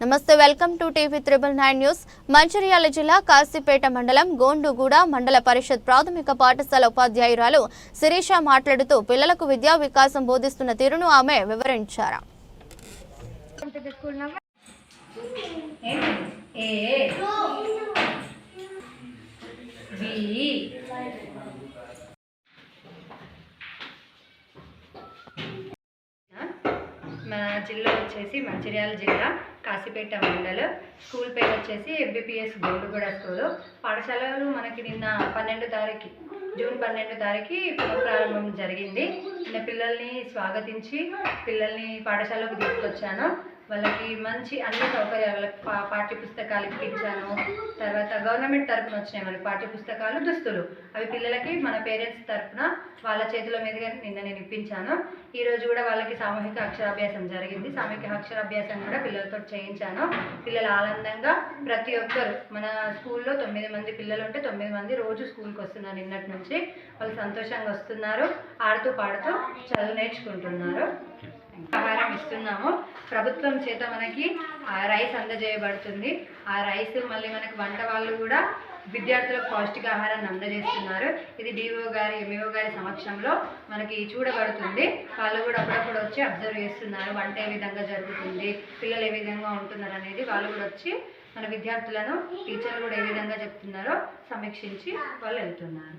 నమస్తే welcome to TV triple nine news. Mancherial జిల్లా కాశీపేట మండలం గోండుగూడ మండల పరిషత్ ప్రాథమిక పాఠశాల ఉపాధ్యాయురాలు శిరీష మాట్లాడుతూ పిల్లలకు విద్యా వికాసం బోధిస్తున్న తీరును ఆమె వివరించారు. ఏ మా జిల్లా వచ్చేసి మంచిర్యాల జిల్లా కాశీపేట మండలం. స్కూల్ పేరు వచ్చేసి ఎంబీపీఎస్ గోడుగూడ స్కూలు. పాఠశాలలు మనకి నిన్న పన్నెండు తారీఖు జూన్ పన్నెండు తారీఖు పునఃప్రారంభం జరిగింది. నిన్న పిల్లల్ని స్వాగతించి పిల్లల్ని పాఠశాలకు తీసుకొచ్చాను. వాళ్ళకి మంచి అన్ని సౌకర్యాలు వాళ్ళకి పా పాఠ్య పుస్తకాలు ఇప్పించాను. తర్వాత గవర్నమెంట్ తరపున వచ్చినాయి మనకి పాఠ్య పుస్తకాలు దుస్తులు. అవి పిల్లలకి మన పేరెంట్స్ తరపున వాళ్ళ చేతుల మీదుగా నిన్న నేను ఇప్పించాను. ఈ రోజు కూడా వాళ్ళకి సామూహిక అక్షరాభ్యాసం జరిగింది. సామూహిక అక్షరాభ్యాసం కూడా పిల్లలతో చేయించాను. పిల్లలు ఆనందంగా ప్రతి ఒక్కరు మన స్కూల్లో తొమ్మిది మంది పిల్లలు ఉంటే తొమ్మిది మంది రోజు స్కూల్కి వస్తున్నారు నిన్నటి నుంచి. వాళ్ళు సంతోషంగా వస్తున్నారు ఆడుతూ పాడుతూ చదువు నేర్చుకుంటున్నారు. ఆహారం ఇస్తున్నాము. ప్రభుత్వం చేత మనకి ఆ రైస్ అందజేయబడుతుంది. ఆ రైస్ మళ్ళీ మనకి వంట వాళ్ళు కూడా విద్యార్థులకు పౌష్టిక ఆహారాన్ని అందజేస్తున్నారు. ఇది డిఓ గారి ఎంఈఓ గారి సమక్షంలో మనకి చూడబడుతుంది. వాళ్ళు కూడా అప్పుడప్పుడు వచ్చి అబ్జర్వ్ చేస్తున్నారు వంట ఏ విధంగా జరుగుతుంది పిల్లలు ఏ విధంగా ఉంటున్నారు అనేది. వాళ్ళు కూడా వచ్చి మన విద్యార్థులను టీచర్లు కూడా ఏ విధంగా చెప్తున్నారో సమీక్షించి వాళ్ళు వెళ్తున్నారు.